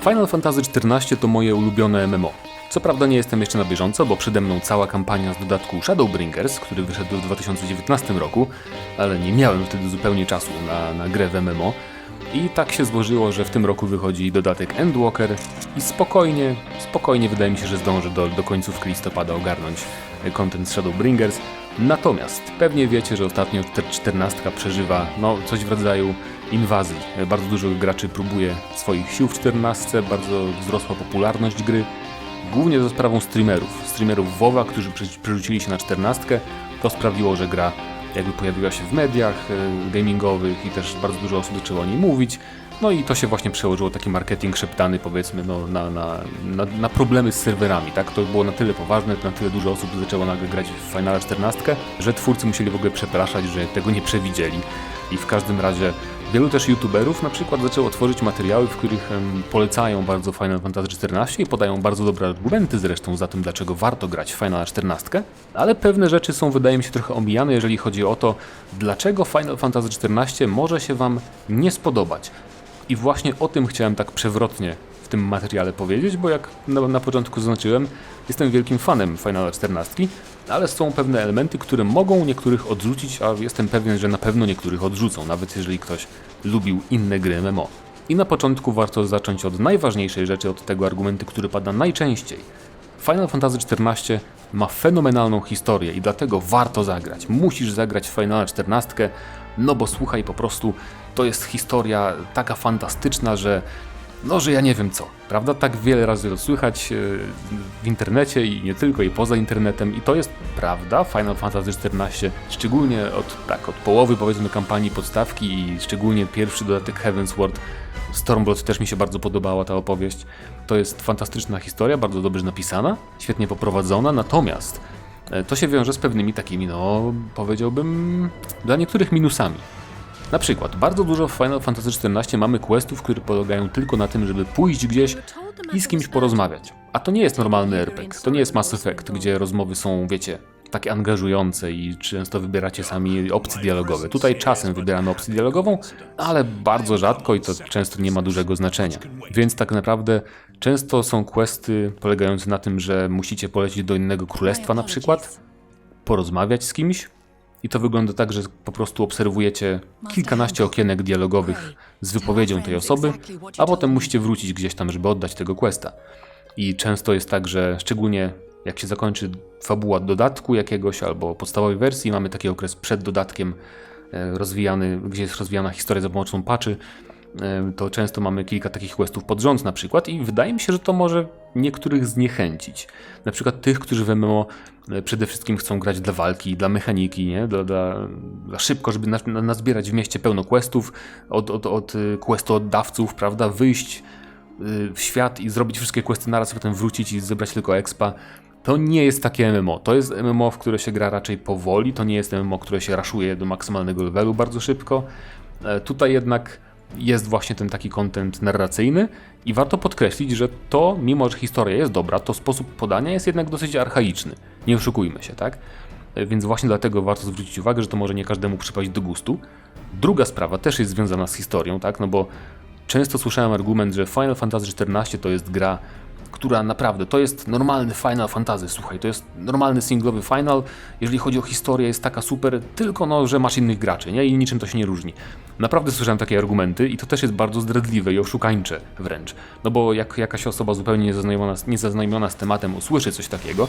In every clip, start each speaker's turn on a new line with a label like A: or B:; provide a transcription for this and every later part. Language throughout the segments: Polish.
A: Final Fantasy XIV to moje ulubione MMO. Co prawda nie jestem jeszcze na bieżąco, bo przede mną cała kampania z dodatku Shadowbringers, który wyszedł w 2019 roku, ale nie miałem wtedy zupełnie czasu na, na grę w MMO. I tak się złożyło, że w tym roku wychodzi dodatek Endwalker i spokojnie, spokojnie wydaje mi się, że zdążę do, do końcówki listopada ogarnąć content Shadowbringers. Natomiast pewnie wiecie, że ostatnio 14 przeżywa no, coś w rodzaju inwazji. Bardzo dużo graczy próbuje swoich sił w 14, bardzo wzrosła popularność gry. Głównie za sprawą streamerów. Streamerów WoWa, którzy prze- przerzucili się na 14, to sprawiło, że gra jakby pojawiła się w mediach e, gamingowych i też bardzo dużo osób zaczęło o niej mówić. No i to się właśnie przełożyło taki marketing szeptany powiedzmy no, na, na, na, na problemy z serwerami, tak? To było na tyle poważne, na tyle dużo osób zaczęło nagle grać w Finala 14, że twórcy musieli w ogóle przepraszać, że tego nie przewidzieli. I w każdym razie wielu też youtuberów na przykład zaczęło tworzyć materiały, w których polecają bardzo Final Fantasy XIV i podają bardzo dobre argumenty zresztą za tym, dlaczego warto grać w Final 14, ale pewne rzeczy są wydaje mi się trochę omijane, jeżeli chodzi o to, dlaczego Final Fantasy XIV może się Wam nie spodobać. I właśnie o tym chciałem tak przewrotnie w tym materiale powiedzieć, bo jak na, na początku zaznaczyłem, jestem wielkim fanem Finala 14, ale są pewne elementy, które mogą niektórych odrzucić, a jestem pewien, że na pewno niektórych odrzucą, nawet jeżeli ktoś lubił inne gry MMO. I na początku warto zacząć od najważniejszej rzeczy, od tego argumentu, który pada najczęściej. Final Fantasy XIV ma fenomenalną historię i dlatego warto zagrać. Musisz zagrać Final 14, no bo słuchaj, po prostu to jest historia taka fantastyczna, że no, że ja nie wiem co, prawda? Tak wiele razy słychać e, w internecie i nie tylko, i poza internetem i to jest prawda. Final Fantasy XIV, szczególnie od, tak, od połowy powiedzmy kampanii podstawki i szczególnie pierwszy dodatek Heaven's Ward Stormblood też mi się bardzo podobała ta opowieść. To jest fantastyczna historia, bardzo dobrze napisana, świetnie poprowadzona, natomiast e, to się wiąże z pewnymi takimi, no powiedziałbym, dla niektórych minusami. Na przykład, bardzo dużo w Final Fantasy XIV mamy questów, które polegają tylko na tym, żeby pójść gdzieś i z kimś porozmawiać. A to nie jest normalny RPG, to nie jest Mass Effect, gdzie rozmowy są, wiecie, takie angażujące i często wybieracie sami opcje dialogowe. Tutaj czasem wybieramy opcję dialogową, ale bardzo rzadko i to często nie ma dużego znaczenia. Więc tak naprawdę często są questy polegające na tym, że musicie polecieć do innego królestwa na przykład, porozmawiać z kimś. I to wygląda tak, że po prostu obserwujecie kilkanaście okienek dialogowych z wypowiedzią tej osoby, a potem musicie wrócić gdzieś tam, żeby oddać tego questa. I często jest tak, że szczególnie jak się zakończy fabuła dodatku jakiegoś albo podstawowej wersji, mamy taki okres przed dodatkiem e, rozwijany, gdzie jest rozwijana historia za pomocą patchy, e, to często mamy kilka takich questów pod rząd na przykład i wydaje mi się, że to może niektórych zniechęcić. Na przykład tych, którzy w MMO e, przede wszystkim chcą grać dla walki, dla mechaniki, nie? Dla, dla, dla szybko, żeby na, na, nazbierać w mieście pełno questów od, od, od y, questoddawców, prawda? Wyjść y, w świat i zrobić wszystkie questy naraz, a potem wrócić i zebrać tylko expa. To nie jest takie MMO. To jest MMO, w które się gra raczej powoli. To nie jest MMO, które się raszuje do maksymalnego levelu bardzo szybko. E, Tutaj jednak jest właśnie ten taki content narracyjny i warto podkreślić, że to, mimo że historia jest dobra, to sposób podania jest jednak dosyć archaiczny. Nie oszukujmy się, tak? E, Więc właśnie dlatego warto zwrócić uwagę, że to może nie każdemu przypaść do gustu. Druga sprawa też jest związana z historią, tak? No bo często słyszałem argument, że Final Fantasy XIV to jest gra, która naprawdę to jest normalny Final Fantasy. Słuchaj, to jest normalny singlowy final. Jeżeli chodzi o historię, jest taka super, tylko no, że masz innych graczy, nie? I niczym to się nie różni. Naprawdę słyszałem takie argumenty i to też jest bardzo zdradliwe i oszukańcze wręcz. No bo jak jakaś osoba zupełnie niezaznajomiona, niezaznajomiona z tematem usłyszy coś takiego,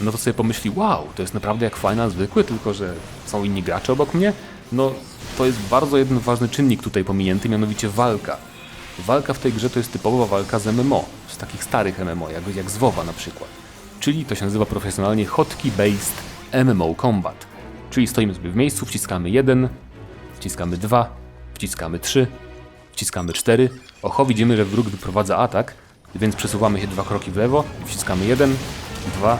A: no to sobie pomyśli, wow, to jest naprawdę jak final zwykły, tylko że są inni gracze obok mnie. No to jest bardzo jeden ważny czynnik tutaj pominięty, mianowicie walka. Walka w tej grze to jest typowa walka z MMO, z takich starych MMO, jak, jak z WoWa na przykład. Czyli to się nazywa profesjonalnie hotkey based MMO combat. Czyli stoimy sobie w miejscu, wciskamy 1, wciskamy 2, wciskamy 3, wciskamy 4. Oho, widzimy, że wróg wyprowadza atak, więc przesuwamy się dwa kroki w lewo, wciskamy 1, 2,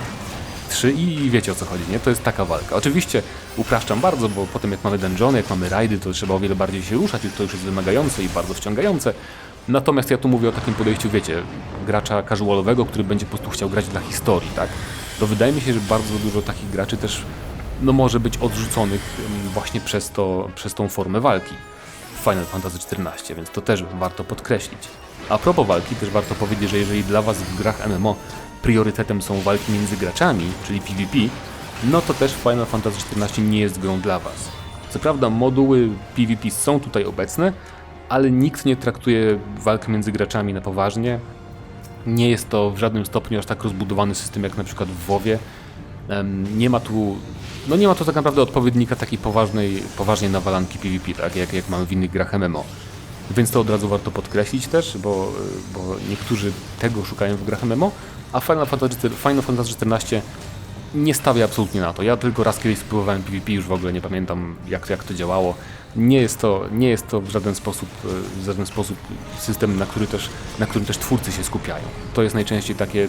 A: 3 i wiecie o co chodzi, nie? To jest taka walka. Oczywiście upraszczam bardzo, bo potem jak mamy dungeony, jak mamy rajdy, to trzeba o wiele bardziej się ruszać, już to już jest wymagające i bardzo wciągające. Natomiast ja tu mówię o takim podejściu, wiecie, gracza casualowego, który będzie po prostu chciał grać dla historii, tak? To wydaje mi się, że bardzo dużo takich graczy też no, może być odrzuconych właśnie przez, to, przez tą formę walki w Final Fantasy XIV, więc to też warto podkreślić. A propos walki, też warto powiedzieć, że jeżeli dla Was w grach MMO priorytetem są walki między graczami, czyli PvP, no to też Final Fantasy XIV nie jest grą dla Was. Co prawda moduły PvP są tutaj obecne, ale nikt nie traktuje walk między graczami na poważnie. Nie jest to w żadnym stopniu aż tak rozbudowany system jak na przykład w WoWie. Nie ma tu, no nie ma tu tak naprawdę odpowiednika takiej poważnej, poważnie nawalanki PvP, tak jak, jak mamy w innych grach MMO. Więc to od razu warto podkreślić też, bo, bo niektórzy tego szukają w grach MMO, a Final Fantasy, Final Fantasy XIV nie stawię absolutnie na to. Ja tylko raz kiedyś spróbowałem PvP, już w ogóle nie pamiętam jak, jak to działało. Nie jest to, nie jest to w żaden sposób, e, w żaden sposób system, na, który też, na którym też twórcy się skupiają. To jest najczęściej takie,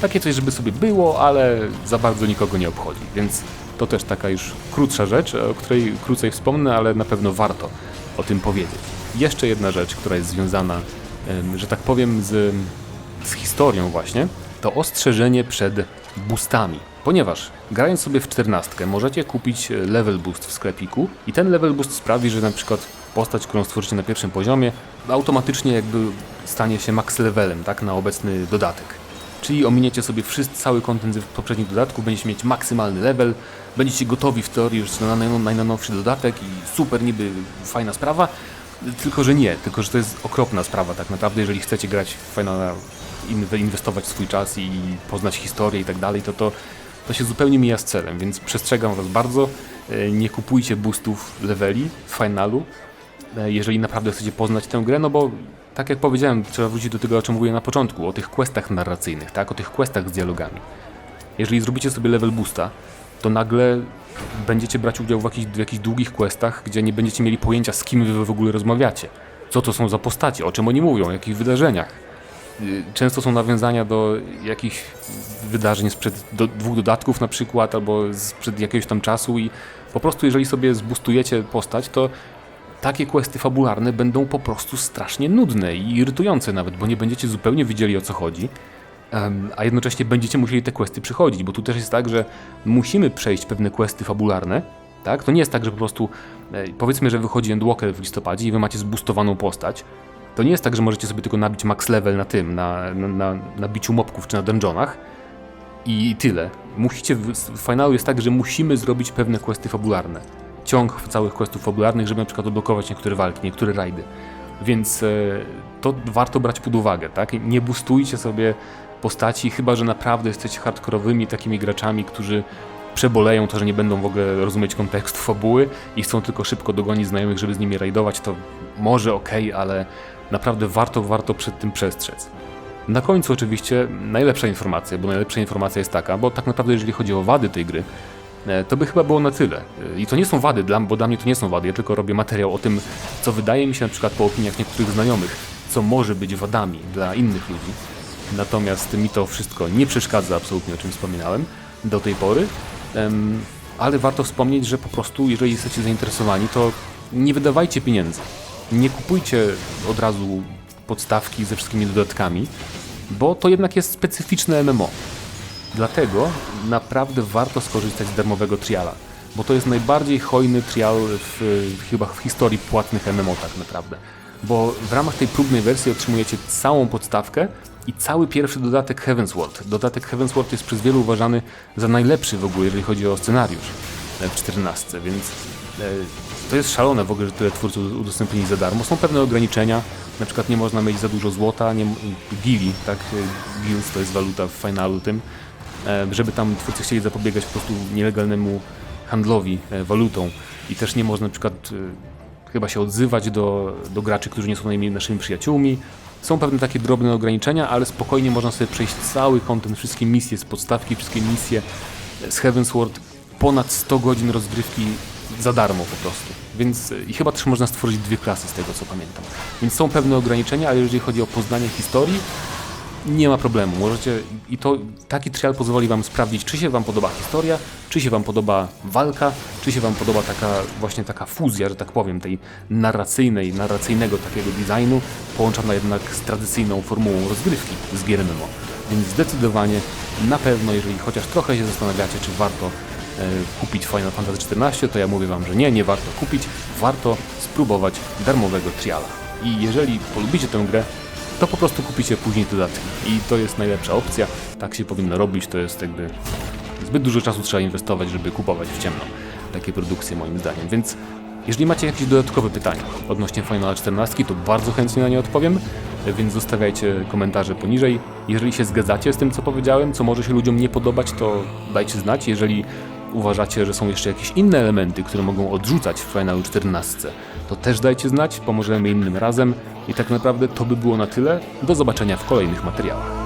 A: takie coś, żeby sobie było, ale za bardzo nikogo nie obchodzi. Więc to też taka już krótsza rzecz, o której krócej wspomnę, ale na pewno warto o tym powiedzieć. Jeszcze jedna rzecz, która jest związana, że tak powiem, z, z historią właśnie, to ostrzeżenie przed boostami. Ponieważ grając sobie w 14 możecie kupić e, level boost w sklepiku i ten level boost sprawi, że na przykład postać, którą stworzycie na pierwszym poziomie, automatycznie jakby stanie się max levelem, tak, na obecny dodatek. Czyli ominiecie sobie wszyscy, cały kontent z poprzednich dodatków, będziecie mieć maksymalny level, będziecie gotowi w teorii już na naj- najnowszy dodatek i super niby fajna sprawa, tylko że nie, tylko że to jest okropna sprawa tak naprawdę, jeżeli chcecie grać w Finala, inwe- inwestować swój czas i poznać historię i tak dalej, to to, to się zupełnie mija z celem, więc przestrzegam Was bardzo, e, nie kupujcie boostów leveli w Finalu, e, jeżeli naprawdę chcecie poznać tę grę, no bo tak jak powiedziałem, trzeba wrócić do tego, o czym mówiłem na początku, o tych questach narracyjnych, tak, o tych questach z dialogami. Jeżeli zrobicie sobie level boosta, to nagle będziecie brać udział w jakichś, w jakichś długich questach, gdzie nie będziecie mieli pojęcia, z kim wy w ogóle rozmawiacie. Co to są za postacie, o czym oni mówią, o jakich wydarzeniach. Y, Często są nawiązania do jakichś wydarzeń sprzed do, dwóch dodatków na przykład, albo sprzed jakiegoś tam czasu i po prostu jeżeli sobie zbustujecie postać, to takie questy fabularne będą po prostu strasznie nudne i irytujące nawet, bo nie będziecie zupełnie wiedzieli o co chodzi. A jednocześnie będziecie musieli te questy przychodzić, bo tu też jest tak, że musimy przejść pewne questy fabularne, tak? To nie jest tak, że po prostu e, powiedzmy, że wychodzi Endwalker w listopadzie i wy macie zbustowaną postać. To nie jest tak, że możecie sobie tylko nabić max level na tym, na, na, na, na biciu mobków czy na dungeonach i tyle. Musicie, w finalu jest tak, że musimy zrobić pewne questy fabularne. Ciąg całych questów fabularnych, żeby na przykład odblokować niektóre walki, niektóre rajdy. Więc e, to warto brać pod uwagę, tak? Nie boostujcie sobie postaci, chyba że naprawdę jesteście hardkorowymi takimi graczami, którzy przeboleją to, że nie będą w ogóle rozumieć kontekstu fabuły i chcą tylko szybko dogonić znajomych, żeby z nimi rajdować, to może okej, ale naprawdę warto, warto przed tym przestrzec. Na końcu oczywiście najlepsza informacja, bo najlepsza informacja jest taka, bo tak naprawdę jeżeli chodzi o wady tej gry, e, to by chyba było na tyle. E, I to nie są wady, bo dla mnie to nie są wady, ja tylko robię materiał o tym, co wydaje mi się na przykład po opiniach niektórych znajomych, co może być wadami dla innych ludzi. Natomiast mi to wszystko nie przeszkadza absolutnie, o czym wspominałem do tej pory. Ale warto wspomnieć, że po prostu, jeżeli jesteście zainteresowani, to nie wydawajcie pieniędzy. Nie kupujcie od razu podstawki ze wszystkimi dodatkami, bo to jednak jest specyficzne MMO. Dlatego naprawdę warto skorzystać z darmowego triala, bo to jest najbardziej hojny trial w, chyba w historii płatnych MMO tak naprawdę. Bo w ramach tej próbnej wersji otrzymujecie całą podstawkę i cały pierwszy dodatek Heavensward. Dodatek Heavensward jest przez wielu uważany za najlepszy w ogóle, jeżeli chodzi o scenariusz e, w 14, więc e, to jest szalone w ogóle, że tyle twórców udostępnili za darmo. Są pewne ograniczenia, na przykład nie można mieć za dużo złota, nie, gili, tak, e, gils to jest waluta w finalu tym, żeby tam twórcy chcieli zapobiegać po prostu nielegalnemu handlowi walutą i też nie można na przykład chyba się odzywać do, do graczy, którzy nie są naszymi przyjaciółmi. Są pewne takie drobne ograniczenia, ale spokojnie można sobie przejść cały kontent, wszystkie misje z podstawki, wszystkie misje z Heavensward, ponad 100 godzin rozgrywki za darmo po prostu. Więc e, i chyba też można stworzyć dwie klasy z tego co pamiętam. Więc są pewne ograniczenia, ale jeżeli chodzi o poznanie historii, nie ma problemu. Możecie i to taki trial pozwoli wam sprawdzić, czy się wam podoba historia, czy się wam podoba walka, czy się wam podoba taka właśnie taka fuzja, że tak powiem, tej narracyjnej, narracyjnego takiego designu, połączona jednak z tradycyjną formułą rozgrywki z gier MMO. Więc zdecydowanie, na pewno, jeżeli chociaż trochę się zastanawiacie, czy warto e, kupić Final Fantasy XIV, to ja mówię wam, że nie, nie warto kupić, warto spróbować darmowego triala. I jeżeli polubicie tę grę, to po prostu kupicie później dodatki. I to jest najlepsza opcja. Tak się powinno robić, to jest jakby zbyt dużo czasu trzeba inwestować, żeby kupować w ciemno takie produkcje moim zdaniem. Więc jeżeli macie jakieś dodatkowe pytania odnośnie Finala 14, to bardzo chętnie na nie odpowiem, więc zostawiajcie komentarze poniżej. Jeżeli się zgadzacie z tym, co powiedziałem, co może się ludziom nie podobać, to dajcie znać. Jeżeli uważacie, że są jeszcze jakieś inne elementy, które mogą odrzucać w Finalu 14, to też dajcie znać, pomożemy innym razem. I tak naprawdę to by było na tyle. Do zobaczenia w kolejnych materiałach.